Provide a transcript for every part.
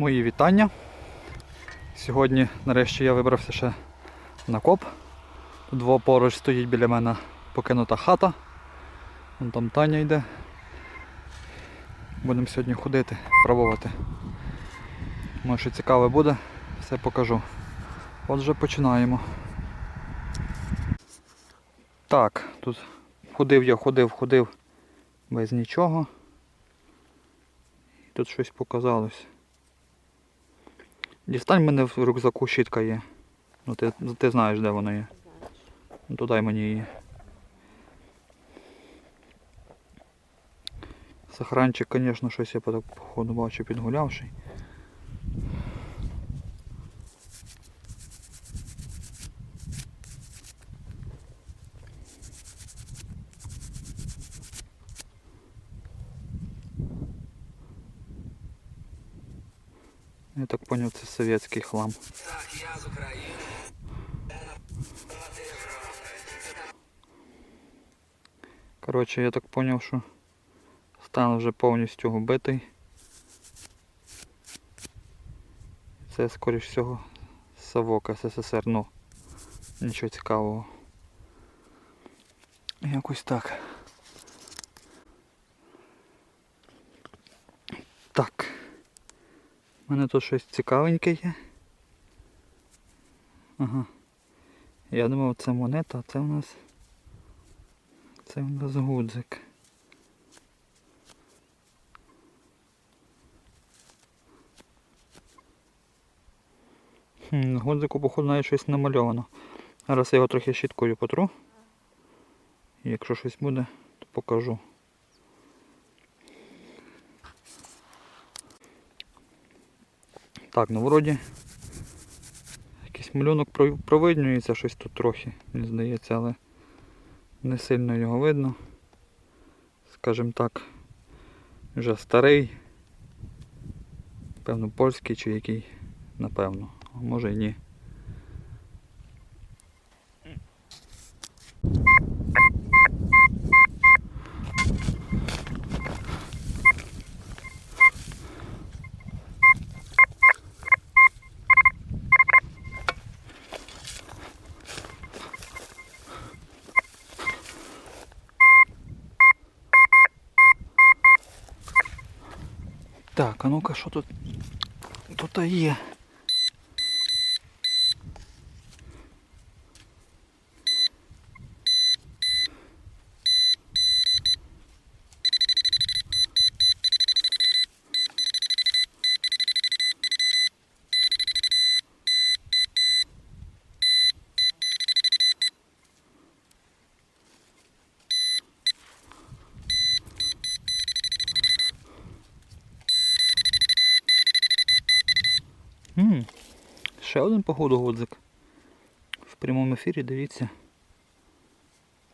Мої вітання. Сьогодні нарешті я вибрався ще на коп. Тут поруч стоїть біля мене покинута хата. Вон там Таня йде. Будемо сьогодні ходити, пробувати. Може що цікаве буде, все покажу. Отже, починаємо. Так, тут ходив я, ходив, ходив без нічого. Тут щось показалось. Дістань мене в рюкзаку щітка є. Ну ти, ну, ти знаєш, де вона є. Ну то дай мені її. Сахранчик, звісно, щось я по походу бачу підгулявший. Так поняв, це совєтський хлам. Коротше, я так поняв, що стан вже повністю убитий. Це, скоріш всього, совок СССР, ну, нічого цікавого. Якось так. Так. У мене тут щось цікавеньке є. Ага. Я думав це монета, а це у нас... Це у нас гудзик. Гудзику, походу, навіть щось намальовано. Зараз я його трохи щіткою потру. І якщо щось буде, то покажу. Так, ну вроді якийсь малюнок провиднюється, щось тут трохи, мені здається, але не сильно його видно. Скажімо так, вже старий. Певно польський чи який, напевно. А може і ні. Так, а ну-ка, що тут? Тут є. М, Ще один походу гудзик. В прямому ефірі, дивіться.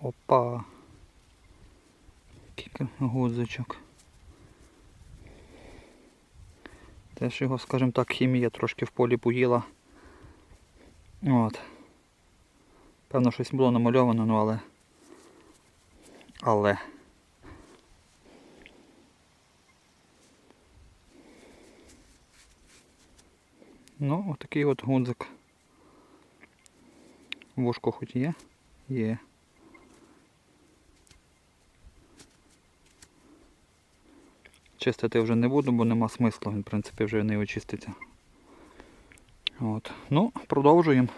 Опа. Кілька гудзичок. Теж його, скажімо так, хімія трошки в полі поїла. От. Певно, щось було намальовано, ну але. Але. Ну, отакий от гудзик. Вушко хоч є? Є. Чистити вже не буду, бо нема смислу, він в принципі вже не очиститься. От. Ну, продовжуємо.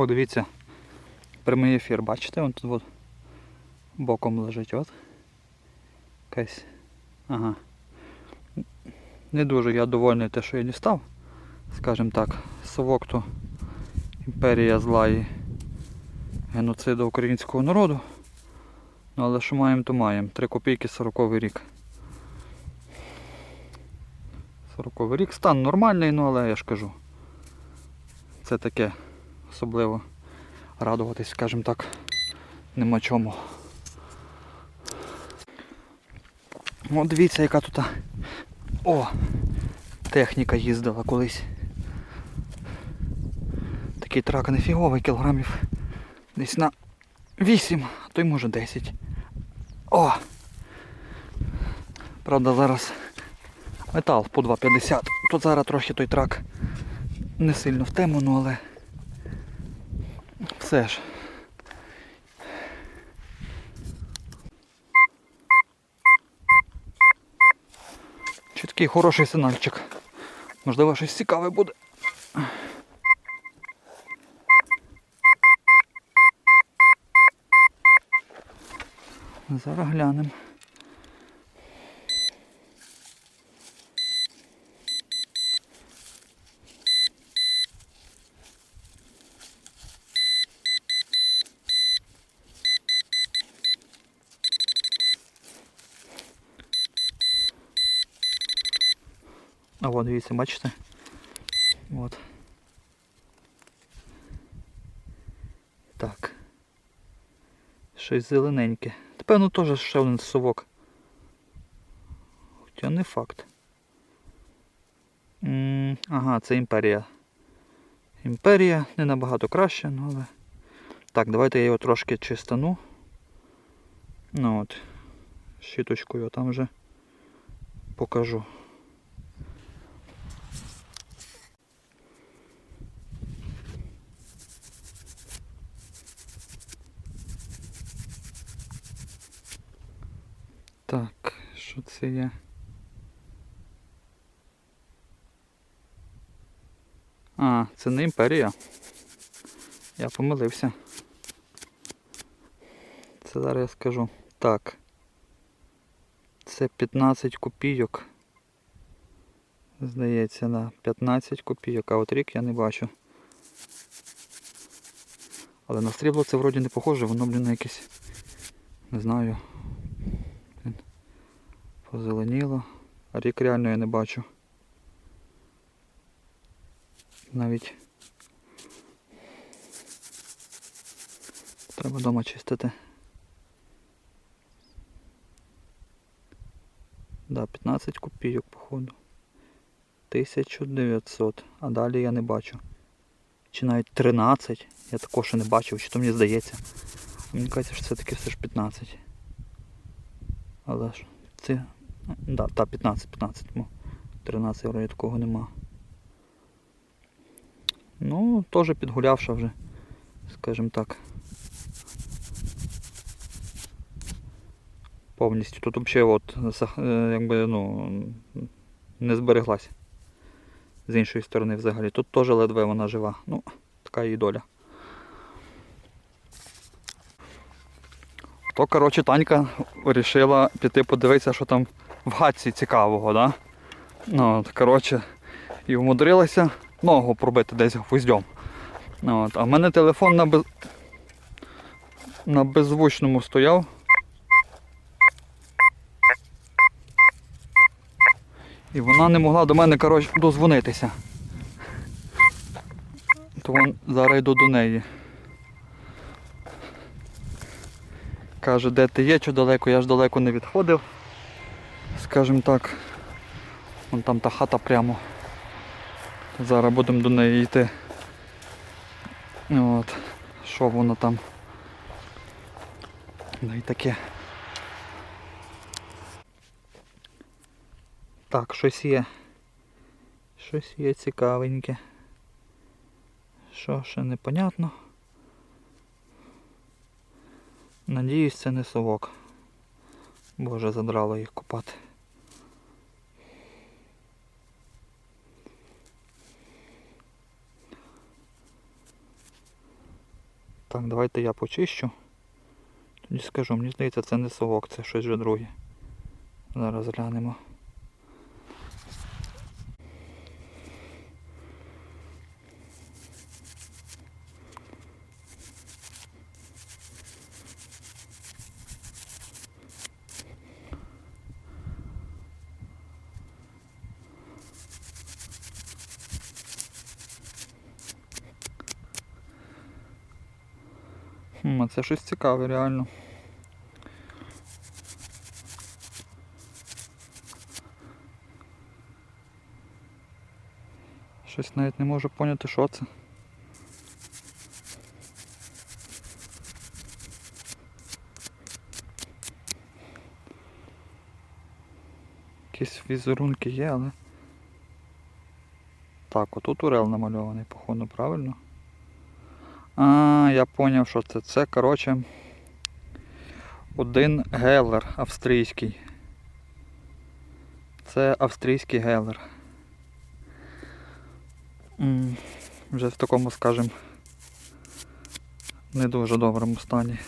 О, дивіться, прямий ефір, бачите, он тут от боком лежить, от. Якась. Ага. Не дуже я довольний те, що я дістав. Скажімо так, совок то імперія зла і геноциду українського народу. Ну але що маємо, то маємо. 3 копійки 40 рік. 40 рік. Стан нормальний, ну але я ж кажу. Це таке особливо радуватись, скажімо так, нема чому. О, дивіться, яка тут. О! Техніка їздила колись. Такий трак нефіговий, кілограмів десь на 8, а то й може 10. О! Правда, зараз метал по 2,50. Тут зараз трохи той трак не сильно в тему, ну але все ж. Чіткий хороший сигнальчик. Можливо, щось цікаве буде. Зараз глянемо. От дивіться, бачите? От. Так. Щось зелененьке. Певно теж ще один совок. Хоча не факт. М, ага, це імперія. Імперія не набагато краще, ну але. Так, давайте я його трошки чистану. Ну от. Щіточкою там вже покажу. Так, що це є? А, це не імперія. Я помилився. Це зараз я скажу. Так. Це 15 копійок. Здається, на 15 копійок, а от рік я не бачу. Але на срібло це вроді не похоже, воно, блін, якесь, не знаю, позеленіло. Рік реально я не бачу. Навіть треба вдома чистити. Да, 15 копійок, походу. 1900, а далі я не бачу. Чи навіть 13. Я такого ще не бачив, чи то мені здається. Мені кажеться, що все-таки все ж 15. Але ж це... Да, та 15, 15, бо 13 вроді такого нема. Ну, теж підгулявша вже, скажімо так. Повністю. Тут взагалі от, е, якби, ну, не збереглась. З іншої сторони взагалі. Тут теж ледве вона жива. Ну, така її доля. То, коротше, Танька вирішила піти подивитися, що там в гатці цікавого, да? Ну, от, коротше, і вмудрилася ногу пробити десь гвоздем. Ну, От, а в мене телефон на, без... на беззвучному стояв. І вона не могла до мене коротше, дозвонитися. То вон зараз йду до неї. Каже, де ти є, чи далеко, я ж далеко не відходив. Скажімо так. Вон там та хата прямо. Зараз будемо до неї йти. От. Що воно там? Ну і таке. Так, щось є. Щось є цікавеньке. Що ще непонятно. Надіюсь, це не совок. Боже, задрало їх купати. Так, давайте я почищу. Тоді скажу, мені здається, це не совок, це щось вже друге. Зараз глянемо. Це щось цікаве, реально. Щось навіть не можу поняти, що це. Якісь візерунки є, але. Так, отут урел намальований, походу, правильно? А, я поняв, що це. Це, коротше, один гелер австрійський. Це австрійський гелер. Вже в такому, скажем, не дуже доброму стані.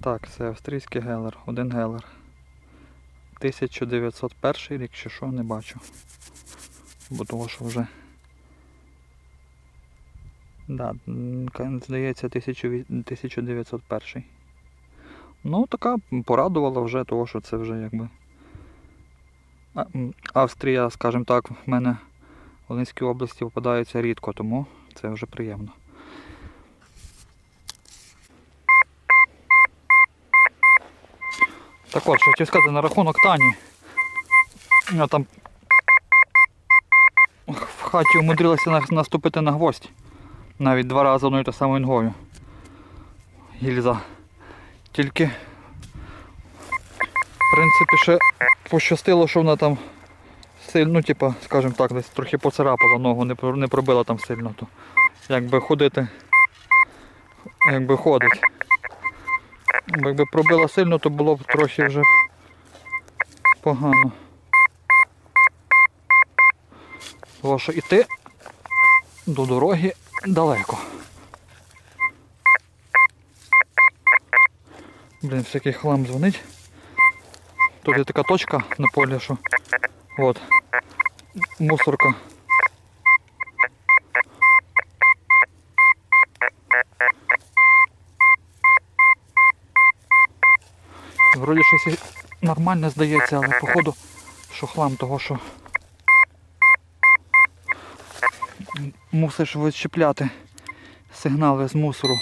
Так, це австрійський гелер, один гелер. 1901 рік чи що, не бачу. Бо того, що вже. Да, здається, 1901. Ну, така порадувала вже того, що це вже якби. Австрія, скажімо так, в мене в Волинській області попадається рідко, тому це вже приємно. Так от, що хотів сказати на рахунок Тані. Я там в хаті умудрилася наступити на гвоздь. Навіть два рази одною та самою ногою. Гільза. Тільки, в принципі, ще пощастило, що вона там сильно, ну, типа, скажімо так, десь трохи поцарапала ногу, не, пробила там сильно. То якби ходити, якби ходить. Якби пробила сильно, то було б трохи вже погано. Тому що йти до дороги далеко. Блін, всякий хлам дзвонить. Тут є така точка на полі, що от мусорка. Вроді щось і нормальне здається, але походу, що хлам того, що мусиш відщепляти сигнали з мусору.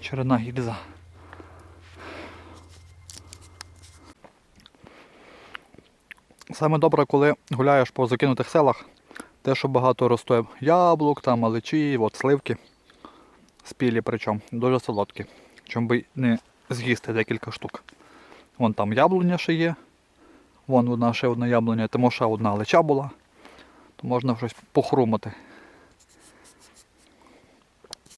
Черна гільза. Саме добре, коли гуляєш по закинутих селах, те, що багато росте яблук, там маличі, от сливки. Спілі причому, дуже солодкі. Чим би не з'їсти декілька штук. Вон там яблуня ще є. Вон одна ще одна яблуня, тому ще одна лича була. То можна щось похрумати.